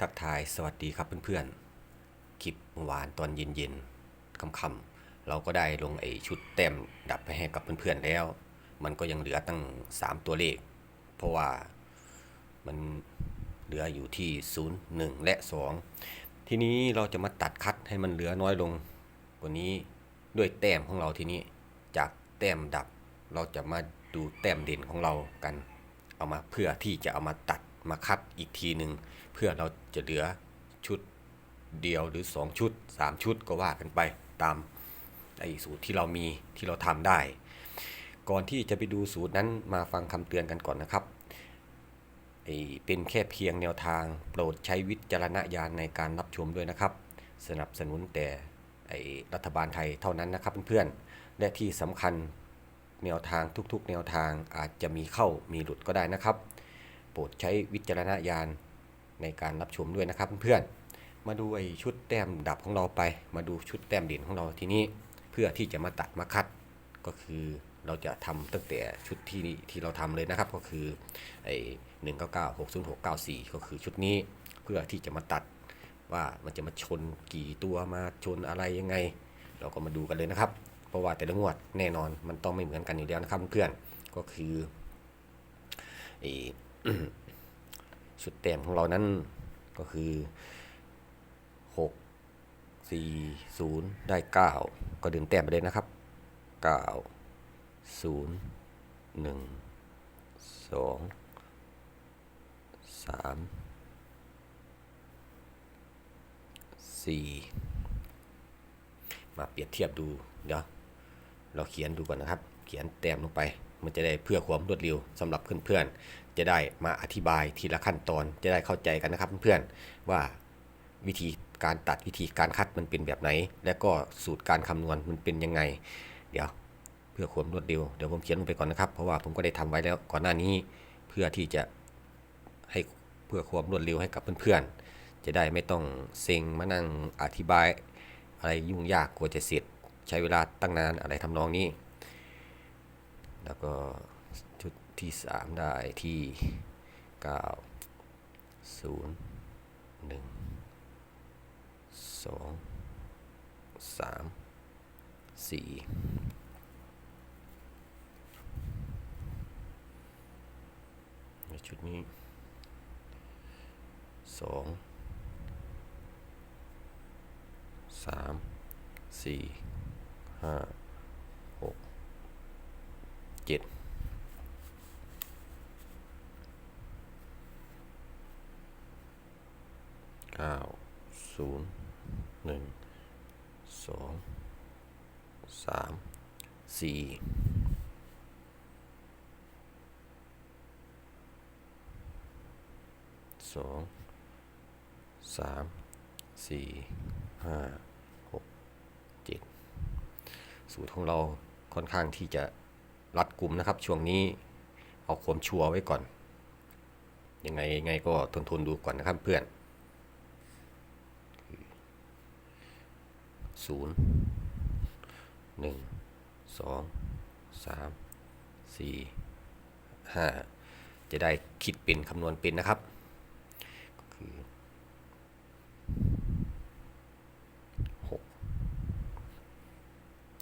ทักทายสวัสดีครับเพื่อนๆ คลิปเมื่อวานตอนเย็นๆค่ำๆเราก็ได้ลงไอชุดแต้มดับไปให้กับเพื่อนๆแล้ว มันก็ยังเหลือตั้ง 3 ตัวเลข เพราะว่ามันเหลืออยู่ที่ 0 1 และ 2 ทีนี้เราจะมาตัดคัดให้มันเหลือน้อยลงกว่านี้ด้วยแต้มของเราทีนี้จากแต้มดับเราจะมาดูแต้มเด่นของเรากัน เอามาเพื่อที่จะเอามาตัด มาคัดอีกทีหนึ่งเพื่อเราจะเหลือชุดเดียวหรือ 2 ชุด 3 ชุดก็ว่ากันไปตามไอ้สูตรที่เรามีที่เราทำได้ ก่อนที่จะไปดูสูตรนั้นมาฟังคำเตือนกันก่อนนะครับไอ้เป็นแค่เพียงแนวทาง โปรดใช้วิจารณญาณในการรับชมด้วยนะครับ สนับสนุนแต่ไอ้รัฐบาลไทยเท่านั้นนะครับเพื่อนๆ และที่สำคัญแนวทางทุกๆ แนวทางอาจจะมีเข้ามีหลุดก็ได้นะครับ โปรดใช้วิจารณญาณในการรับชมด้วยนะครับเพื่อนๆ มาดูไอ้ชุดแต้มดับของเราไป มาดูชุดแต้มเด่นของเราทีนี้เพื่อที่จะมาตัดมาคัดก็คือเราจะทำตั้งแต่ชุดที่ที่เราทำเลยนะครับ ก็คือไอ้หนึ่งเก้าเก้าหกศูนย์หกเก้าสี่ก็คือชุดนี้เพื่อที่จะมาตัดว่ามันจะมาชนกี่ตัวมาชนอะไรยังไง เราก็มาดูกันเลยนะครับ เพราะว่าแต่ละงวดแน่นอนมันต้องไม่เหมือนกันอยู่แล้วนะครับเพื่อนก็คือไอ สุดแต้มของเรานั้นก็คือ 6 4 0 ได้ 9 ก็ดึงแต้มไปเลยนะครับ 9 0 1 2 3 4 มาเปรียบเทียบดู เดี๋ยว เราเขียนดูก่อนนะครับ เขียนแต้มลงไป มันจะได้เพื่อความรวดเร็วสำหรับเพื่อนๆ จะได้มาอธิบายทีละขั้นตอนจะได้เข้าใจกันนะครับเพื่อนๆว่าวิธีการตัดวิธีการคัดมันเป็นแบบไหน และก็สูตรการคำนวณมันเป็นยังไง เดี๋ยวเพื่อความรวดเร็วเดี๋ยวผมเขียนลงไปก่อนนะครับ เพราะว่าผมก็ได้ทำไว้แล้วก่อนหน้านี้เพื่อที่จะให้เพื่อความรวดเร็วให้กับเพื่อนๆ จะได้ไม่ต้องเซ็งมานั่งอธิบาย อะไรยุ่งยากกว่าจะเสร็จใช้เวลาตั้งนานอะไรทำนองนี้ แล้วก็ชุดที่ 3 ได้ที่ 9 0 1 2 3 4ในชุดนี้2สามสี่ห้าหกเจ็ด เก้าศูนย์หนึ่งสองสามสี่สองสามสี่ห้าหกเจ็ดสูตรของเราค่อนข้างที่จะรัดกลุ่มนะครับ ช่วงนี้เอาความชัวร์ไว้ก่อน ยังไงยังไงก็ทนทนดูก่อนนะครับเพื่อน ศูนย์หนึ่งสองสามสี่ห้าจะได้คิดเป็นคำนวณเป็นนะครับก็คือหก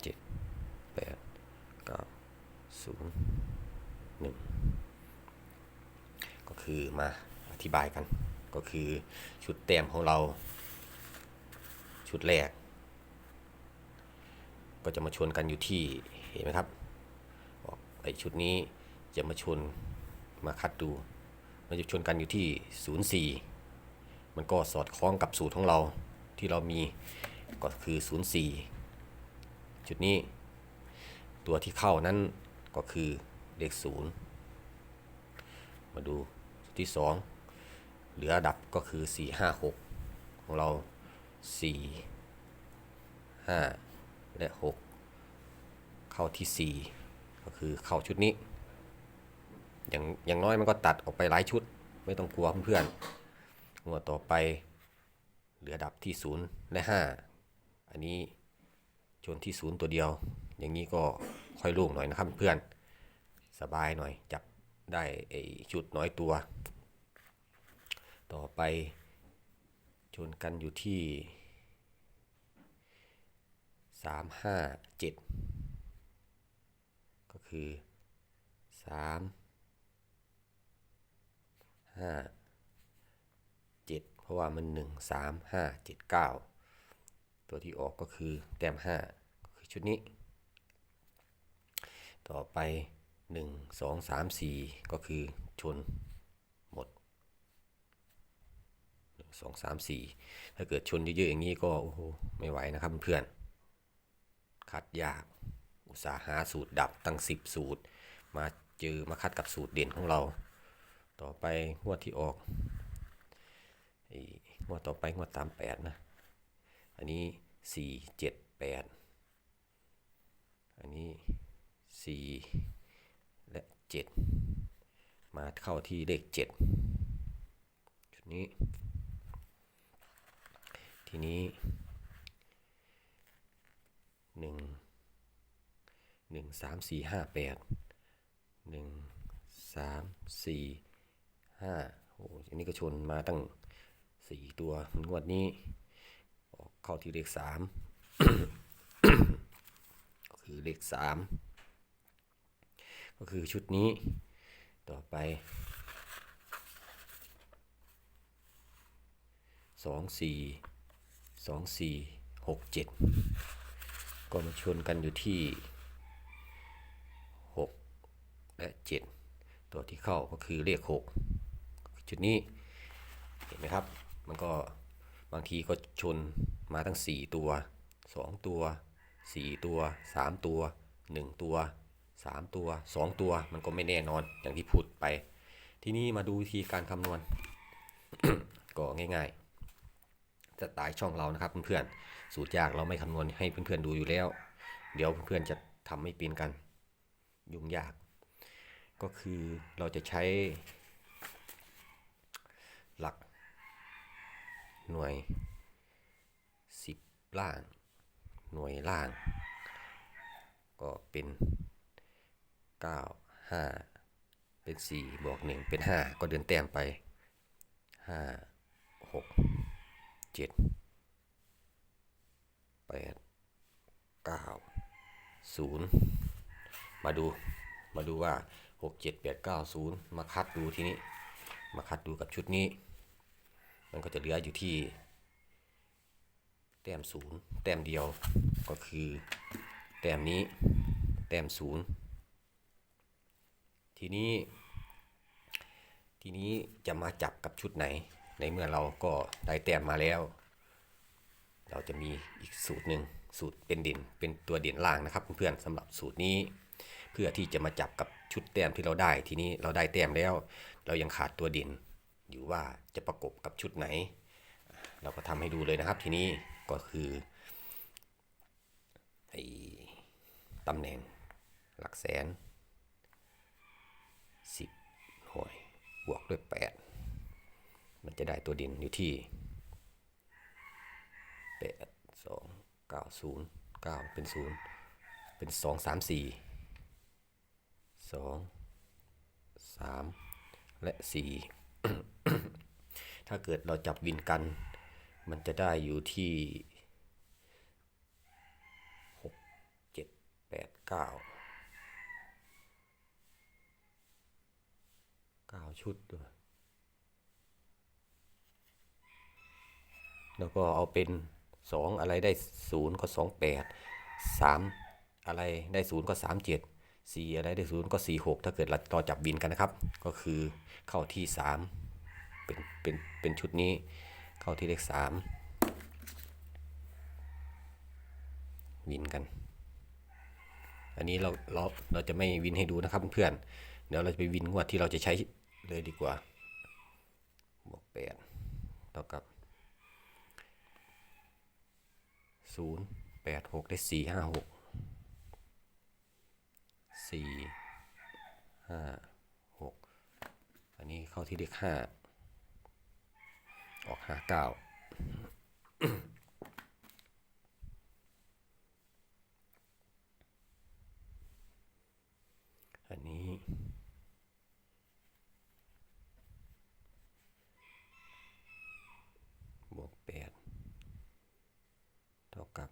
เจ็ดแปดเก้าศูนย์หนึ่งก็คือมาอธิบายกัน ก็คือชุดแต้มของเรา ชุดแรก ก็จะมาชนกันอยู่ที่เห็นไหมครับไอชุดนี้จะมาชนมาคัดดู มันจะชนกันอยู่ที่ 04 มันก็สอดคล้องกับสูตรของเราที่เรามีก็คือ 04 จุดนี้ ตัวที่เข้านั้นก็คือเลข 0 มาดูจุดที่ 2 เหลือดับก็คือ 4 5 6 ของเรา 4 5 และ 6 เข้าที่ 4 ก็คือเข้าชุดนี้ อย่างอย่างน้อยมันก็ตัดออกไปหลายชุด ไม่ต้องกลัวเพื่อนๆงวดต่อไปเหลือดับที่ 0 และ 5 อันนี้ชนที่ 0 ตัวเดียว อย่างนี้ก็ค่อยโล่งหน่อยนะครับเพื่อนสบายหน่อยจับได้ไอชุดน้อยตัว ต่อไปชนกันอยู่ที่ สามห้าเจ็ดก็คือสามห้าเจ็ดเพราะว่ามันหนึ่งสามห้าเจ็ดเก้าตัวที่ออกก็คือแต้มห้าก็คือชุดนี้ ต่อไปหนึ่งสองสามสี่ก็คือชนหมดหนึ่งสองสามสี่ถ้าเกิดชนเยอะๆอย่างนี้ก็โอ้โหไม่ไหวนะครับเพื่อน คัดยาก อุตสาหาสูตรดับตั้งสิบสูตร มาเจอมาคัดกับสูตรเด่นของเรา ต่อไปงวดที่ออกไอ้งวดต่อไปงวดตามแปดนะ อันนี้สี่เจ็ดแปดอันนี้สี่และเจ็ดมาเข้าที่เลขเจ็ดชุดนี้ ทีนี้ หนึ่งหนึ่งสามสี่ห้าแปดหนึ่งสามสี่ห้าโอ้อันนี้ก็ชนมาตั้งสี่ตัวงวดนี้ออกเข้าที่เลขสามก็คือเลขสามก็คือชุดนี้ต่อไปสองสี่สองสี่หกเจ็ด ก็มาชนกันอยู่ที่หกและเจ็ดตัวที่เข้าก็คือเลขหกชุดนี้เห็นไหมครับ มันก็บางทีก็ชนมาทั้ง 4 ตัว 2 ตัว 4 ตัว 3 ตัว 1 ตัว 3 ตัว 2 ตัวมันก็ไม่แน่นอนอย่างที่พูดไป ทีนี้มาดูวิธีการคำนวณ ก็ง่ายๆ สไตล์ช่องเรานะครับเพื่อนๆ สูตรยากเราไม่คำนวณให้เพื่อนๆดูอยู่แล้ว เดี๋ยวเพื่อนๆจะทำไม่เป็นกัน ยุ่งยาก ก็คือเราจะใช้ หลัก หน่วย 10 ล่าง หน่วยล่าง ก็เป็น 9 5 เป็น 4 บวก 1 เป็น 5 ก็เดินแต้มไป 5 6 7 8 9 0มาดูมาดูว่า6 7 8 9 0มาคัดดูทีนี้ มาคัดดูกับชุดนี้ มันก็จะเหลืออยู่ที่ แต้มศูนย์แต้มเดียวก็คือ แต้มนี้ แต้มศูนย์ทีนี้ ทีนี้จะมาจับกับชุดไหน ในเมื่อเราก็ได้แต้มมาแล้ว เราจะมีอีกสูตรหนึ่งสูตรเป็นด่นเป็นตัวเด่นล่างนะครับเพื่อนๆสำหรับสูตรนี้ เพื่อที่จะมาจับกับชุดแต้มที่เราได้ทีนี้เราได้แต้มแล้ว เรายังขาดตัวเด่นอยู่ว่าจะประกบกับชุดไหน เราก็ทำให้ดูเลยนะครับทีนี้ก็คือไอ้ตำแหน่งหลักแสนสิบหน่วยบวกด้วย 8 มันจะได้ตัวด่นอยู่ที่8 2 9 0 9เก้าศูนย์เก้าเป็น0เป็น2 3 4 2 3และ4ถ้าเกิดเราจับวินกัน มันจะได้อยู่ที่หกเจ็ดแปดเก้าเก้าชุดด้วย แล้วก็เอาเป็นสองอะไรได้ศูนย์ก็สองแปดสามอะไรได้ศูนย์ก็สามเจ็ดสี่อะไรได้ศูนย์ก็สี่หกถ้าเกิดเราต่อจับบินกันนะครับ ก็คือเข้าที่สามเป็นเป็นเป็นชุดนี้เข้าที่เลขสามวินกัน อันนี้เราเราเราจะไม่วินให้ดูนะครับเพื่อนเดี๋ยวเราจะไปวินงวดที่เราจะใช้เลยดีกว่าบวกแปดเท่ากับ ศูนย์แปดหกได้สี่ห้าหกสี่ห้าหกอันนี้เข้าที่เลขห้าออกห้าเก้า อันนี้ บ บวกแปดเท่ากับ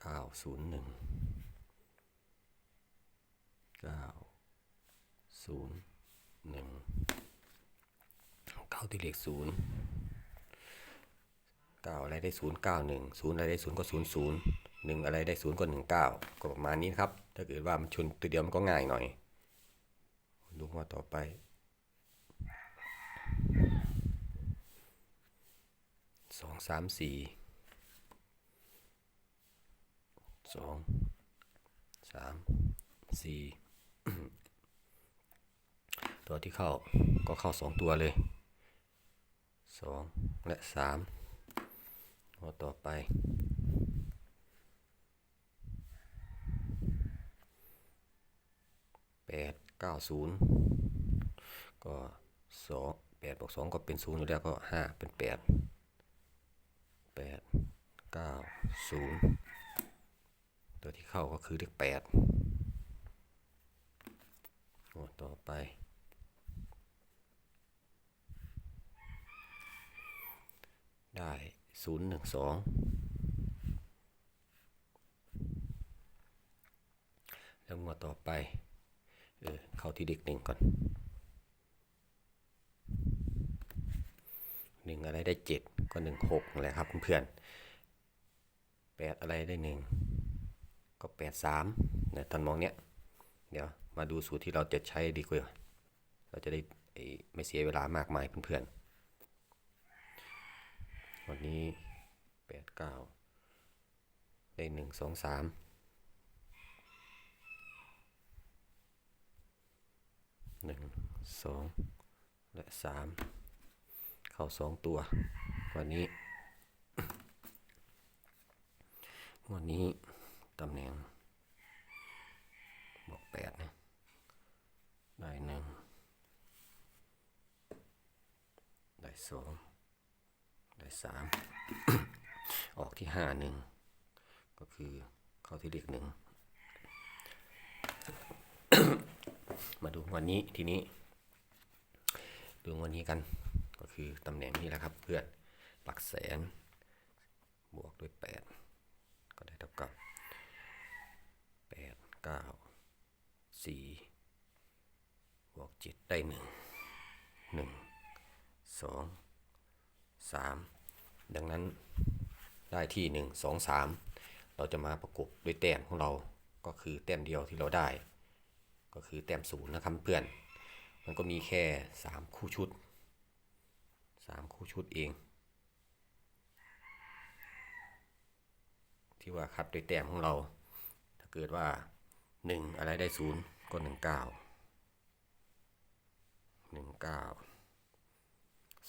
เก้า ศูนย์หนึ่งเก้าศูนย์หนึ่งเก้าที่เลขศูนย์เก้าอะไรได้ศูนย์เก้าหนึ่งศูนย์อะไรได้ศูนย์ก็ศูนย์ศูนย์หนึ่งอะไรได้ศูนย์ก็หนึ่งเก้าก็ประมาณนี้ครับ ถ้าเกิดว่ามันชนตัวเดียวมันก็ง่ายหน่อย ดูมาต่อไปสองสามสี่ สองสามสี่ตัวที่เข้าก็เข้าสองตัวเลยสองและสามตัวต่อไปแปดเก้าศูนย์ก็สองแปดบวกสองก็เป็นศูนย์อยู่แล้วก็ห้าเป็นแปดแปดเก้าศูนย์ ตัวที่เข้าก็คือเลขแปดโอ้ต่อไป ได้ศูนย์หนึ่งสองแล้วงวดต่อไป เออ เข้าที่เด็กหนึ่งก่อนหนึ่งอะไรได้เจ็ดก็หนึ่งหกแหละครับเพื่อนแปดอะไรได้หนึ่ง ก็แปดสามเนี่ยตอนมองเนี้ย เดี๋ยวมาดูสูตรที่เราจะใช้ดีกว่า เราจะได้ไอ้ไม่เสียเวลามากมายเพื่อนๆ วันนี้แปดเก้าได้หนึ่งสองสามหนึ่งสองและสามเข้าสองตัว วันนี้ วันนี้ ตำแหน่งบอกแปดนะได้หนึ่งได้สองได้สามออกที่ห้าหนึ่งก็คือเข้าที่เลขหนึ่งมาดูวันนี้ทีนี้ ดูวันนี้กันก็คือตำแหน่งนี้แหละครับเพื่อนหลักแสน บวกด้วย 8 ก็ได้เท่ากับ 8 9 4บวก7ได้1 1 2 3ดังนั้นได้ที่1 2 3เราจะมาประกบด้วยแต้มของเราก็คือแต้มเดียวที่เราได้ ก็คือแต้มศูนย์นะครับเพื่อน มันก็มีแค่สามคู่ชุดสามคู่ชุดเอง ที่ว่าคัดด้วยแต้มของเรา เกิดว่าหนึ่งอะไรได้ศูนย์ก็หนึ่งเก้าหนึ่งเก้า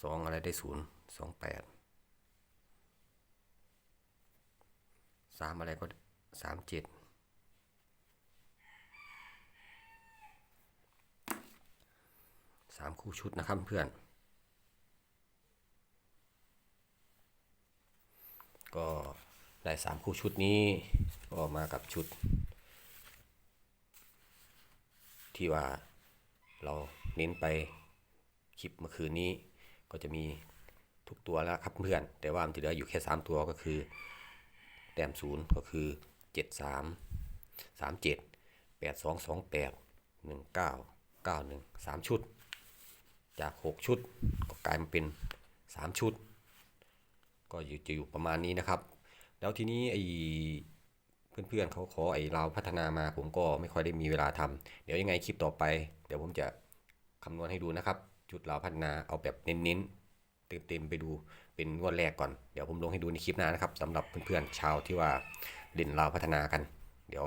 สองอะไรได้ศูนย์สองแปดสามอะไรก็สามเจ็ดสามคู่ชุดนะครับเพื่อน ก็ ได้สามคู่ชุดนี้ก็มากับชุด ที่ว่าเราเน้นไปคลิปเมื่อคืนนี้ก็จะมีทุกตัวแล้วครับเพื่อน แต่ว่ามันจะเหลืออยู่แค่ 3 ตัวก็คือ แต้มศูนย์ก็คือ 7 3 3 7 8 2 2 8 1 9 9 1 3 ชุด จาก 6 ชุดก็กลายมาเป็น 3 ชุด ก็จะอยู่ประมาณนี้นะครับ แล้วทีนี้ไอ้เพื่อนๆเขาขอไอ้เราพัฒนามาผมก็ไม่ค่อยได้มีเวลาทำเดี๋ยวยังไงคลิปต่อไป เดี๋ยวผมจะคำนวณให้ดูนะครับ ชุดเราพัฒนาเอาแบบเน้นๆเต็มๆไปดูเป็นงวดแรกก่อน เดี๋ยวผมลงให้ดูในคลิปหน้านะครับสำหรับเพื่อนๆชาวที่ว่าเล่นเราพัฒนากัน เดี๋ยว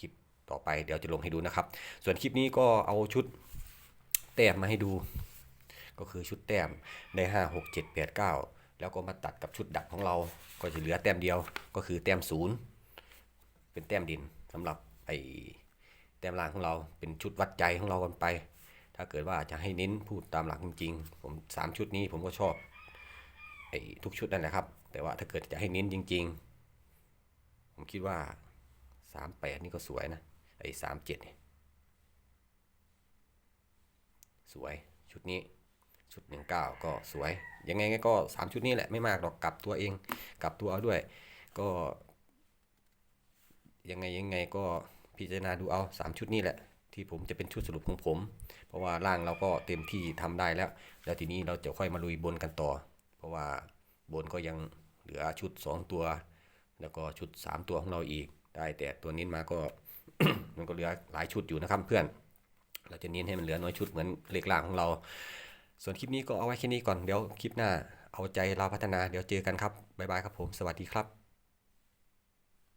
คลิปต่อไปเดี๋ยวจะลงให้ดูนะครับ ส่วนคลิปนี้ก็เอาชุดแต้มมาให้ดู ก็คือชุดแต้มได้ห้าหกเจ็ด แล้วก็มาตัดกับชุดดับของเรา ก็จะเหลือแต้มเดียวก็คือแต้มศูนย์เป็นแต้มดินสำหรับไอ้แต้มล่างของเราเป็นชุดวัดใจของเรากันไป ถ้าเกิดว่าจะให้เน้นพูดตามหลักจริงๆ ผมสามชุดนี้ผมก็ชอบไอ้ทุกชุดนั่นแหละครับ แต่ว่าถ้าเกิดจะให้เน้นจริง ๆ ผมคิดว่าสามแปดนี่ก็สวยนะไอ้สามเจ็ดสวยชุดนี้ ชุด 19 ก็สวย ยังไงก็ 3 ชุดนี้แหละไม่มากหรอกกลับตัวเองกลับตัวเอาด้วย ก็ยังไงยังไงก็พิจารณาดูเอา 3 ชุดนี้แหละ ที่ผมจะเป็นชุดสรุปของผม เพราะว่าร่างเราก็เต็มที่ทำได้แล้ว แล้วทีนี้เราจะค่อยมาลุยบนกันต่อ เพราะว่าบนก็ยังเหลือชุด 2 ตัว แล้วก็ชุด 3 ตัวของเราอีก ได้แต่ตัวนี้มาก็มันก็เหลือหลายชุดอยู่นะครับเพื่อน เราจะเน้นให้มันเหลือน้อยชุดเหมือนเลขล่างของเรา ส่วนคลิปนี้ก็เอาไว้แค่นี้ก่อนเดี๋ยวคลิปหน้าเอาใจเราพัฒนาเดี๋ยวเจอกันครับบ๊ายบายครับผมสวัสดีครับ